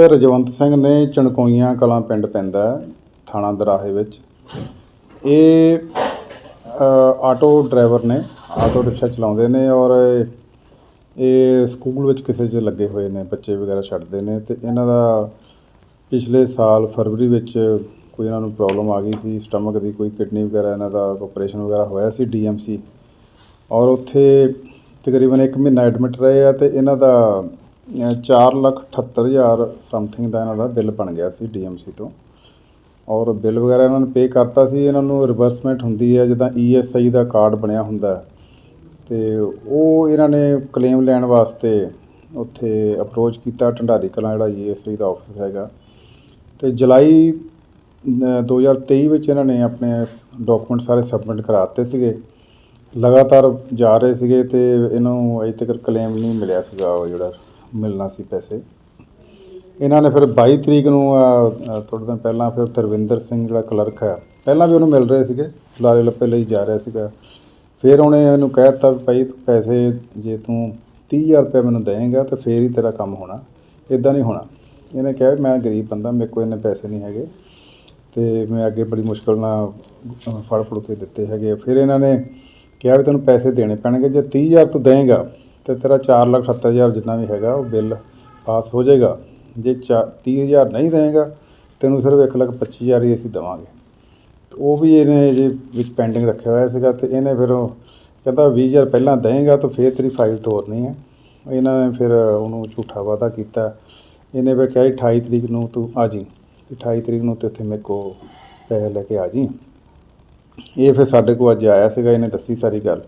ਰਜਵੰਤ ਸਿੰਘ ਨੇ ਚਣਕੋਈਆਂ ਕਲਾਂ ਪਿੰਡ ਪੈਂਦਾ ਥਾਣਾ ਦਰਾਹੇ ਵਿੱਚ। ਇਹ ਆਟੋ ਡਰਾਈਵਰ ਨੇ, ਆਟੋ ਰਿਕਸ਼ਾ ਚਲਾਉਂਦੇ ਨੇ ਔਰ ਇਹ ਸਕੂਲ ਵਿੱਚ ਕਿਸੇ 'ਚ ਲੱਗੇ ਹੋਏ ਨੇ, ਬੱਚੇ ਵਗੈਰਾ ਛੱਡਦੇ ਨੇ ਤੇ ਇਹਨਾਂ ਦਾ ਪਿਛਲੇ ਸਾਲ ਫਰਵਰੀ ਵਿੱਚ ਕੋਈ ਇਹਨਾਂ ਨੂੰ ਪ੍ਰੋਬਲਮ ਆ ਗਈ ਸੀ, ਸਟਮਕ ਦੀ ਕੋਈ ਕਿਡਨੀ ਵਗੈਰਾ, ਇਹਨਾਂ ਦਾ ਆਪਰੇਸ਼ਨ ਵਗੈਰਾ ਹੋਇਆ ਸੀ ਡੀਐਮਸੀ ਔਰ ਉੱਥੇ ਤਕਰੀਬਨ 1 ਮਹੀਨਾ ਐਡਮਿਟ ਰਹੇ ਆ ਤੇ ਇਹਨਾਂ ਦਾ ਅ, ਚਾਰ ਲੱਖ ਅਠੱਤਰ ਹਜ਼ਾਰ ਸਮਥਿੰਗ ਦਾ ਇਹਨਾਂ ਦਾ ਬਿੱਲ ਬਣ ਗਿਆ ਸੀ ਡੀਐਮਸੀ ਤੋਂ। ਔਰ ਬਿੱਲ ਵਗੈਰਾ ਇਹਨਾਂ ਨੇ ਪੇ ਕਰਤਾ ਸੀ ਇਹਨਾਂ ਨੂੰ ਰਿਵਰਸਮੈਂਟ ਹੁੰਦੀ ਹੈ ਜਿੱਦਾਂ ਈਐਸਆਈ ਦਾ ਕਾਰਡ ਬਣਿਆ ਹੁੰਦਾ ਹੈ। ਤੇ ਉਹ ਇਹਨਾਂ ਨੇ ਕਲੇਮ ਲੈਣ ਵਾਸਤੇ ਉੱਥੇ ਅਪਰੋਚ ਕੀਤਾ ਢੰਡਾਰੀ ਕਲਾਂ ਜਿਹੜਾ ਈਐਸਆਈ ਦਾ ਆਫਿਸ ਹੈਗਾ। ਤੇ ਜੁਲਾਈ ਅ, 2023 ਵਿੱਚ ਇਹਨਾਂ ਨੇ ਆਪਣੇ ਡਾਕੂਮੈਂਟ ਸਾਰੇ ਸਬਮਿਟ ਕਰਾਤੇ ਸੀਗੇ। ਲਗਾਤਾਰ ਜਾ ਰਹੇ ਸੀਗੇ ਤੇ ਇਹਨੂੰ ਅਜੇ ਤੱਕ ਕਲੇਮ ਨਹੀਂ ਮਿਲਿਆ ਸੀਗਾ ਉਹ ਜਿਹੜਾ। ਮਿਲਣਾ ਸੀ ਪੈਸੇ। ਇਹਨਾਂ ਨੇ ਫਿਰ 22 ਤਰੀਕ ਨੂੰ ਅ, ਥੋੜ੍ਹੇ ਦਿਨ ਪਹਿਲਾਂ ਫਿਰ ਤਰਵਿੰਦਰ ਸਿੰਘ ਜਿਹੜਾ ਕਲਰਕ ਹੈ ਪਹਿਲਾਂ ਵੀ ਉਹਨੂੰ ਮਿਲ ਰਹੇ ਸੀਗੇ ਲਾਰੇ ਲੱਪੇ ਲਈ ਜਾ ਰਿਹਾ ਸੀਗਾ। ਫਿਰ ਉਹਨੇ ਇਹਨੂੰ ਕਹਿ ਦਿੱਤਾ ਵੀ ਭਾਈ ਤੂੰ ਪੈਸੇ ਜੇ ਤੂੰ 30000 ਰੁਪਏ ਮੈਨੂੰ ਦੇਵੇਂਗਾ ਤਾਂ ਫੇਰ ਹੀ ਤੇਰਾ ਕੰਮ ਹੋਣਾ ਇਦਾਂ ਨਹੀਂ ਹੋਣਾ। ਇਹਨੇ ਕਿਹਾ ਵੀ ਮੈਂ ਗਰੀਬ ਬੰਦਾ ਮੇਰੇ ਕੋਲ ਇੰਨੇ ਪੈਸੇ ਨਹੀਂ ਹੈਗੇ ਤੇ ਮੈਂ ਅੱਗੇ ਬੜੀ ਮੁਸ਼ਕਲ ਨਾਲ ਫੜ ਫੜ ਕੇ ਦਿੱਤੇ ਹੈਗੇ ਫਿਰ ਇਹਨਾਂ ਨੇ ਕਿਹਾ ਵੀ ਤੈਨੂੰ ਪੈਸੇ ਦੇਣੇ ਪੈਣਗੇ ਜੇ 30000 ਤੂੰ ਦੇਵੇਂਗਾ ਤੇ ਤੇਰਾ 478000 ਜਿੰਨਾ ਵੀ ਹੈਗਾ ਉਹ ਬਿੱਲ ਪਾਸ ਹੋ ਜਾਏਗਾ। ਜੇ ਚਾ 30000 ਨਹੀਂ ਦੇਵੇਂਗਾ, ਤੈਨੂੰ ਸਿਰਫ 125000 ਹੀ ਅਸੀਂ ਦੇਵਾਂਗੇ। ਤੇ ਉਹ ਵੀ ਇਹਨੇ ਜੇ ਵਿੱਚ ਪੈਂਡਿੰਗ ਰੱਖਿਆ ਹੋਇਆ ਸੀਗਾ ਤੇ ਇਹਨੇ ਫਿਰ ਉਹ ਕਹਿੰਦਾ 20000 ਪਹਿਲਾਂ ਦੇਵੇਂਗਾ ਤਾਂ ਫੇਰ ਤੇਰੀ ਫਾਈਲ ਤੋਰਨੀ ਹੈ। ਇਹਨਾਂ ਨੇ ਫਿਰ ਉਹਨੂੰ ਝੂਠਾ ਵਾਅਦਾ ਕੀਤਾ। ਇਹਨੇ ਫਿਰ ਕਿਹਾ ਸੀ 28 ਤਰੀਕ ਨੂੰ ਤੂੰ ਆ ਜੀ। 28 ਤਰੀਕ ਨੂੰ ਤੇ ਇੱਥੇ ਮੇਰੇ ਕੋਲ ਪੈਸੇ ਲੈ ਕੇ ਆ ਜੀ। ਇਹ ਫਿਰ ਸਾਡੇ ਕੋਲ ਅੱਜ ਆਇਆ ਸੀਗਾ, ਇਹਨੇ ਦੱਸੀ ਸਾਰੀ ਗੱਲ।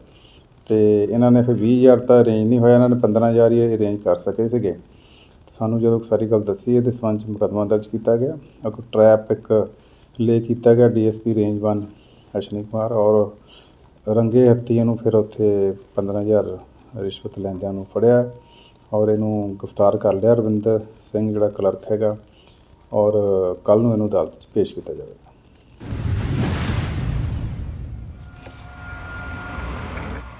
ਤੇ ਇਹਨਾਂ ਨੇ ਫਿਰ 20000 ਤਾਂ ਅਰੇਂਜ ਨਹੀਂ ਹੋਇਆ, ਇਹਨਾਂ ਨੇ 15000 ਹੀ ਅਰੇਂਜ ਕਰ ਸਕੇ ਸੀਗੇ। ਤੇ ਸਾਨੂੰ ਜਦੋਂ ਸਾਰੀ ਗੱਲ ਦੱਸੀ, ਇਹਦੇ ਸੰਬੰਧ 'ਚ ਮੁਕੱਦਮਾ ਦਰਜ ਕੀਤਾ ਗਿਆ। ਇੱਕ ਟਰੈਪ ਇੱਕ ਲੇ ਕੀਤਾ ਗਿਆ ਡੀਐਸਪੀ ਰੇਂਜ 1 ਅਸ਼ਨੀ ਕੁਮਾਰ, ਔਰ ਰੰਗੇ ਹੱਥੀ ਨੂੰ ਫਿਰ ਉੱਥੇ 15000 ਰਿਸ਼ਵਤ ਲੈਂਦਿਆਂ ਨੂੰ ਫੜਿਆ, ਔਰ ਇਹਨੂੰ ਗ੍ਰਿਫਤਾਰ ਕਰ ਲਿਆ ਰਵਿੰਦਰ ਸਿੰਘ, ਜਿਹੜਾ ਕਲਰਕ ਹੈਗਾ, ਔਰ ਕੱਲ ਨੂੰ ਇਹਨੂੰ ਅਦਾਲਤ 'ਚ ਪੇਸ਼ ਕੀਤਾ ਜਾਵੇਗਾ।